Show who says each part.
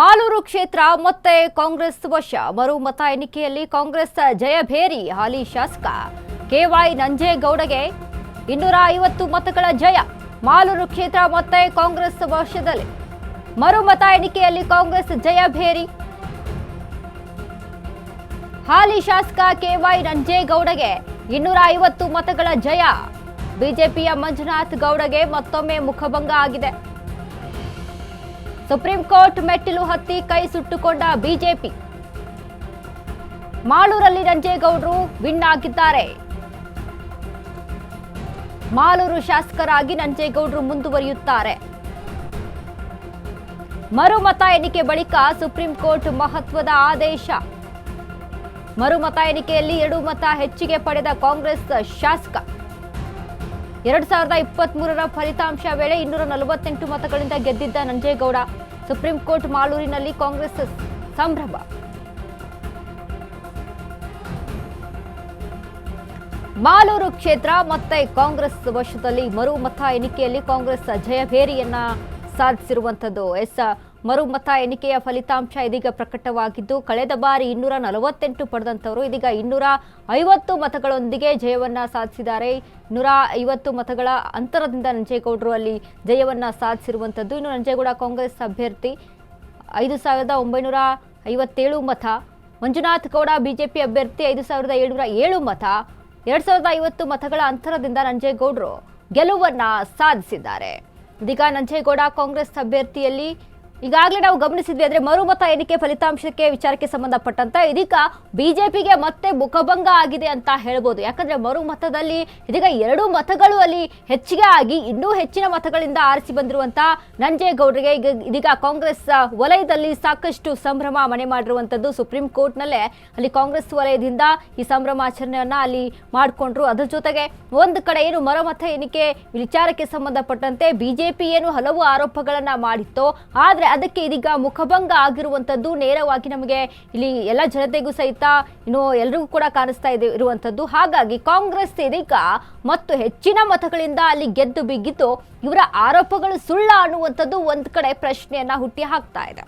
Speaker 1: ಮಾಲೂರು ಕ್ಷೇತ್ರ ಮತ್ತೆ ಕಾಂಗ್ರೆಸ್ ವಶ. ಮರು ಮತ ಎಣಿಕೆಯಲ್ಲಿ ಕಾಂಗ್ರೆಸ್ ಜಯಭೇರಿ, ಹಾಲಿ ಶಾಸಕ. ಕೆವೈ ನಂಜೇಗೌಡಗೆ ಇನ್ನೂರ ಐವತ್ತು ಮತಗಳ ಜಯ. ಮಾಲೂರು ಕ್ಷೇತ್ರ ಮತ್ತೆ ಕಾಂಗ್ರೆಸ್ ವಶದಲ್ಲಿ. ಮರು ಮತ ಎಣಿಕೆಯಲ್ಲಿ ಕಾಂಗ್ರೆಸ್ ಜಯಭೇರಿ. ಹಾಲಿ ಶಾಸಕ ಕೆವೈ ನಂಜೇಗೌಡಗೆ ಇನ್ನೂರ ಐವತ್ತು ಮತಗಳ ಜಯ. ಬಿಜೆಪಿಯ ಮಂಜುನಾಥ್ ಗೌಡಗೆ ಮತ್ತೊಮ್ಮೆ ಮುಖಭಂಗ ಆಗಿದೆ. ಸುಪ್ರೀಂ ಕೋರ್ಟ್ ಮೆಟ್ಟಿಲು ಹತ್ತಿ ಕೈ ಸುಟ್ಟುಕೊಂಡ ಬಿಜೆಪಿ. ಮಾಲೂರಲ್ಲಿ ನಂಜೇಗೌಡರು ವಿನ್ ಆಗಿದ್ದಾರೆ. ಮಾಲೂರು ಶಾಸಕರಾಗಿ ನಂಜೇಗೌಡರು ಮುಂದುವರಿಯುತ್ತಾರೆ. ಮರುಮತ ಎಣಿಕೆ ಬಳಿಕ ಸುಪ್ರೀಂ ಕೋರ್ಟ್ ಮಹತ್ವದ ಆದೇಶ. ಮರುಮತ ಎಣಿಕೆಯಲ್ಲಿ ಎರಡು ಮತ ಹೆಚ್ಚಿಗೆ ಪಡೆದ ಕಾಂಗ್ರೆಸ್ ಶಾಸಕ. ಎರಡ್ ಸಾವಿರದ ಇಪ್ಪತ್ತ್ ಮೂರರ ಫಲಿತಾಂಶ ವೇಳೆ ಇನ್ನೂರ ನಲವತ್ತೆಂಟು ಮತಗಳಿಂದ ಗೆದ್ದಿದ್ದ ನಂಜೇಗೌಡ. ಸುಪ್ರೀಂ ಕೋರ್ಟ್ ಮಾಲೂರಿನಲ್ಲಿ ಕಾಂಗ್ರೆಸ್ ಸಂಭ್ರಮ. ಮಾಲೂರು ಕ್ಷೇತ್ರ ಮತ್ತೆ ಕಾಂಗ್ರೆಸ್ ವಶದಲ್ಲಿ ಮರು ಮತ ಎಣಿಕೆಯಲ್ಲಿ ಕಾಂಗ್ರೆಸ್ ಜಯಭೇರಿಯನ್ನ ಸಾಧಿಸಿರುವಂಥದ್ದು. ಎಸ್ ಮರು ಮತ ಎಣಿಕೆಯ ಫಲಿತಾಂಶ ಇದೀಗ ಪ್ರಕಟವಾಗಿದ್ದು, ಕಳೆದ ಬಾರಿ ಇನ್ನೂರ ನಲವತ್ತೆಂಟು ಪಡೆದಂಥವರು ಇದೀಗ ಇನ್ನೂರ ಐವತ್ತು ಮತಗಳೊಂದಿಗೆ ಜಯವನ್ನ ಸಾಧಿಸಿದ್ದಾರೆ. ನೂರ ಐವತ್ತು ಮತಗಳ ಅಂತರದಿಂದ ನಂಜೇಗೌಡರು ಅಲ್ಲಿ ಜಯವನ್ನ ಸಾಧಿಸಿರುವಂಥದ್ದು. ಇನ್ನು ನಂಜೇಗೌಡ ಕಾಂಗ್ರೆಸ್ ಅಭ್ಯರ್ಥಿ ಐದು ಸಾವಿರದ ಒಂಬೈನೂರ ಐವತ್ತೇಳು ಮತ, ಮಂಜುನಾಥ್ ಗೌಡ ಬಿಜೆಪಿ ಅಭ್ಯರ್ಥಿ ಐದು ಸಾವಿರದ ಏಳುನೂರ ಏಳು ಮತ, ಎರಡು ಸಾವಿರದ ಐವತ್ತು ಮತಗಳ ಅಂತರದಿಂದ ನಂಜೇಗೌಡರು ಗೆಲುವನ್ನ ಸಾಧಿಸಿದ್ದಾರೆ. ಇದೀಗ ನಂಜೇಗೌಡ ಕಾಂಗ್ರೆಸ್ ಅಭ್ಯರ್ಥಿಯಲ್ಲಿ ಈಗಾಗಲೇ ನಾವು ಗಮನಿಸಿದ್ವಿ ಅಂದ್ರೆ ಮರುಮತ ಎಣಿಕೆ ಫಲಿತಾಂಶಕ್ಕೆ ವಿಚಾರಕ್ಕೆ ಸಂಬಂಧಪಟ್ಟಂತೆ ಇದೀಗ ಬಿಜೆಪಿಗೆ ಮತ್ತೆ ಮುಖಭಂಗ ಆಗಿದೆ ಅಂತ ಹೇಳ್ಬೋದು. ಯಾಕಂದ್ರೆ ಮರುಮತದಲ್ಲಿ ಇದೀಗ ಎರಡು ಮತಗಳು ಅಲ್ಲಿ ಹೆಚ್ಚಿಗೆ ಆಗಿ ಇನ್ನೂ ಹೆಚ್ಚಿನ ಮತಗಳಿಂದ ಆರಿಸಿ ಬಂದಿರುವಂತ ನಂಜೇಗೌಡರಿಗೆ ಈಗ ಇದೀಗ ಕಾಂಗ್ರೆಸ್ ವಲಯದಲ್ಲಿ ಸಾಕಷ್ಟು ಸಂಭ್ರಮ ಮನೆ ಮಾಡಿರುವಂತದ್ದು ಸುಪ್ರೀಂ ಕೋರ್ಟ್ನಲ್ಲೇ. ಅಲ್ಲಿ ಕಾಂಗ್ರೆಸ್ ವಲಯದಿಂದ ಈ ಸಂಭ್ರಮಾಚರಣೆಯನ್ನ ಅಲ್ಲಿ ಮಾಡಿಕೊಂಡ್ರು. ಅದ್ರ ಜೊತೆಗೆ ಒಂದು ಕಡೆ ಏನು ಮರುಮತ ಎಣಿಕೆ ವಿಚಾರಕ್ಕೆ ಸಂಬಂಧಪಟ್ಟಂತೆ ಬಿಜೆಪಿ ಏನು ಹಲವು ಆರೋಪಗಳನ್ನ ಮಾಡಿತ್ತು, ಆದ್ರೆ ಅದಕ್ಕೆ ಇದೀಗ ಮುಖಭಂಗ ಆಗಿರುವಂಥದ್ದು ನೇರವಾಗಿ ನಮಗೆ ಇಲ್ಲಿ ಎಲ್ಲ ಜನತೆಗೂ ಸಹಿತ ಇನ್ನು ಎಲ್ರಿಗೂ ಕೂಡ ಕಾಣಿಸ್ತಾ ಇದೆ ಇರುವಂಥದ್ದು ಹಾಗಾಗಿ ಕಾಂಗ್ರೆಸ್ ಇದೀಗ ಮತ್ತು ಹೆಚ್ಚಿನ ಮತಗಳಿಂದ ಅಲ್ಲಿ ಗೆದ್ದು ಬಿಗಿದ್ದು ಇವರ ಆರೋಪಗಳು ಸುಳ್ಳ ಅನ್ನುವಂಥದ್ದು ಒಂದು ಕಡೆ ಪ್ರಶ್ನೆಯನ್ನ ಹುಟ್ಟಿ ಹಾಕ್ತಾ ಇದೆ.